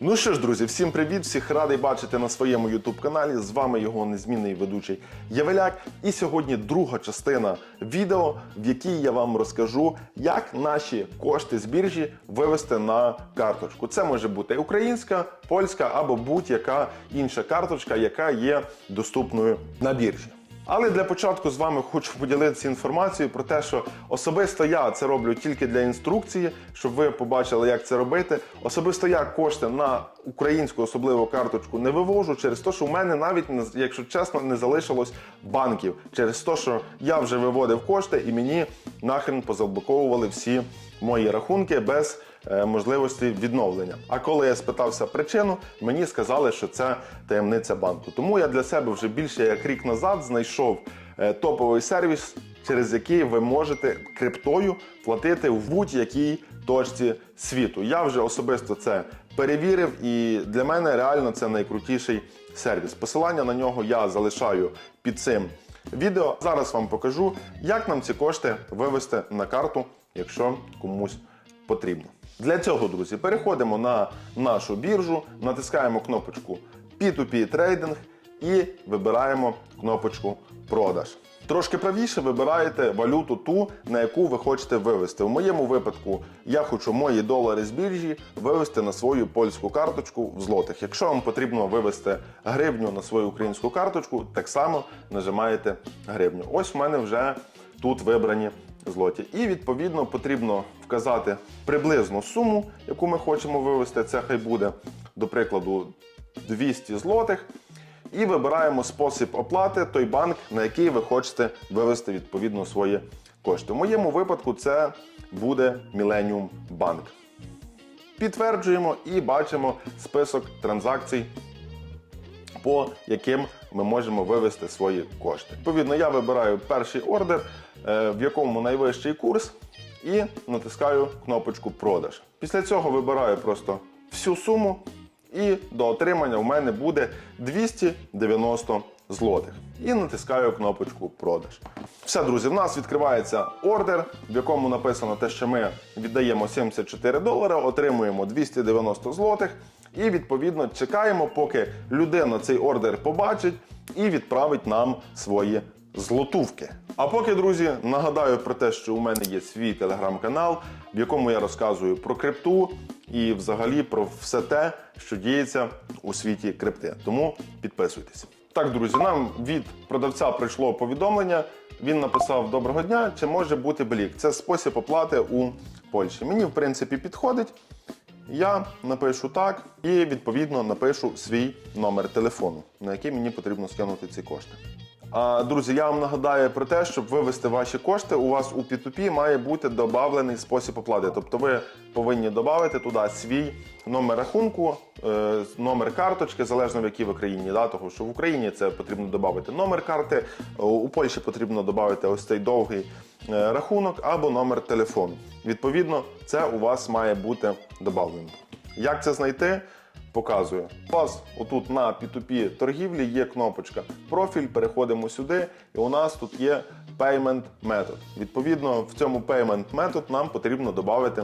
Ну що ж, друзі, всім привіт! Всіх радий бачити на своєму youtube каналі. З вами його незмінний ведучий Євеляк. І сьогодні друга частина відео, в якій я вам розкажу, як наші кошти з біржі вивести на карточку. Це може бути українська, польська або будь-яка інша карточка, яка є доступною на біржі. Але для початку з вами хочу поділитися інформацією про те, що особисто я це роблю тільки для інструкції, щоб ви побачили, як це робити. Особисто я кошти на українську особливу карточку не вивожу через те, що в мене навіть, якщо чесно, не залишилось банків. Через те, що я вже виводив кошти і мені нахрен позаблоковували всі мої рахунки без можливості відновлення. А коли я спитався причину, мені сказали, що це таємниця банку. Тому я для себе вже більше як рік назад знайшов е, топовий сервіс, через який ви можете криптою платити в будь-якій точці світу. Я вже особисто це перевірив, і для мене реально це найкрутіший сервіс. Посилання на нього я залишаю під цим відео. Зараз вам покажу, як нам ці кошти вивести на карту, якщо комусь потрібно. Для цього, друзі, переходимо на нашу біржу, натискаємо кнопочку P2P трейдинг і вибираємо кнопочку продаж. Трошки правіше вибираєте валюту ту, на яку ви хочете вивести. У моєму випадку я хочу мої долари з біржі вивести на свою польську карточку в злотих. Якщо вам потрібно вивести гривню на свою українську карточку, так само нажимаєте гривню. Ось в мене вже тут вибрані злоті. І відповідно потрібно вказати приблизну суму, яку ми хочемо вивести. Це хай буде, до прикладу, 200 злотих. І вибираємо спосіб оплати той банк, на який ви хочете вивести відповідно свої кошти. В моєму випадку це буде Millennium Bank. Підтверджуємо і бачимо список транзакцій, по яким ми можемо вивести свої кошти. Відповідно, я вибираю перший ордер, е, в якому найвищий курс, і натискаю кнопочку продаж. Після цього вибираю просто всю суму, і до отримання в мене буде 290 злотих. І натискаю кнопочку продаж. Все, друзі, в нас відкривається ордер, в якому написано те, що ми віддаємо 74 долари, отримуємо 290 злотих. І відповідно чекаємо, поки людина цей ордер побачить і відправить нам свої злотувки. А поки, друзі, нагадаю про те, що у мене є свій телеграм-канал, в якому я розказую про крипту і взагалі про все те, що діється у світі крипти. Тому підписуйтесь. Так, друзі, нам від продавця прийшло повідомлення. Він написав Доброго дня, чи може бути блік? Це спосіб оплати у Польщі. Мені, в принципі, підходить. Я напишу так і відповідно напишу свій номер телефону, на який мені потрібно скинути ці кошти. Друзі, я вам нагадаю про те, щоб вивести ваші кошти, у вас у P2P має бути додавлений спосіб оплати. Тобто ви повинні додати туди свій номер рахунку, е, номер карточки, залежно в якій ви країні. Да? Тому що в Україні це потрібно додати номер карти, у Польщі потрібно додати ось цей довгий е, рахунок або номер телефону. Відповідно, це у вас має бути додавлено. Як це знайти? Показую. У вас отут на P2P торгівлі є кнопочка профіль, переходимо сюди, і у нас тут є Payment Method. Відповідно, в цьому Payment Method нам потрібно додати,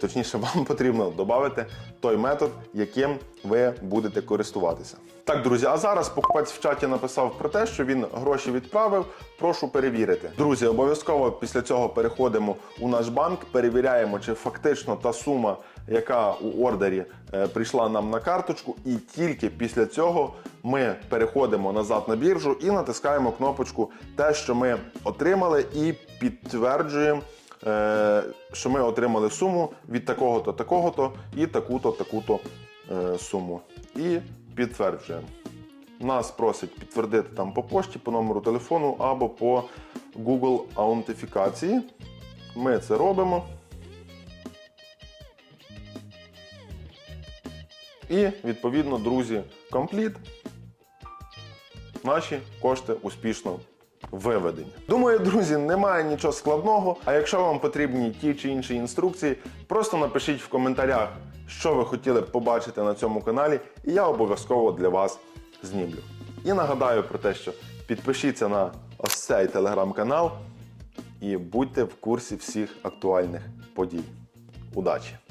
точніше, вам потрібно додати той метод, яким ви будете користуватися. Так, друзі, а зараз покупець в чаті написав про те, що він гроші відправив. Прошу перевірити. Друзі, обов'язково після цього переходимо у наш банк, перевіряємо, чи фактично та сума, яка у ордері е, прийшла нам на карточку, і тільки після цього ми переходимо назад на біржу і натискаємо кнопочку те, що ми отримали, і підтверджуємо. Е, Що ми отримали суму від такого-то, такого-то і таку-то, таку-то е, суму. І підтверджуємо. Нас просять підтвердити там по пошті, по номеру телефону або по Google аутентифікації. Ми це робимо. І відповідно, друзі, компліт. Наші кошти успішно виведені. Думаю, друзі, немає нічого складного. А якщо вам потрібні ті чи інші інструкції, просто напишіть в коментарях, що ви хотіли б побачити на цьому каналі, і я обов'язково для вас знімлю. І нагадаю про те, що підпишіться на ось цей телеграм-канал і будьте в курсі всіх актуальних подій. Удачі!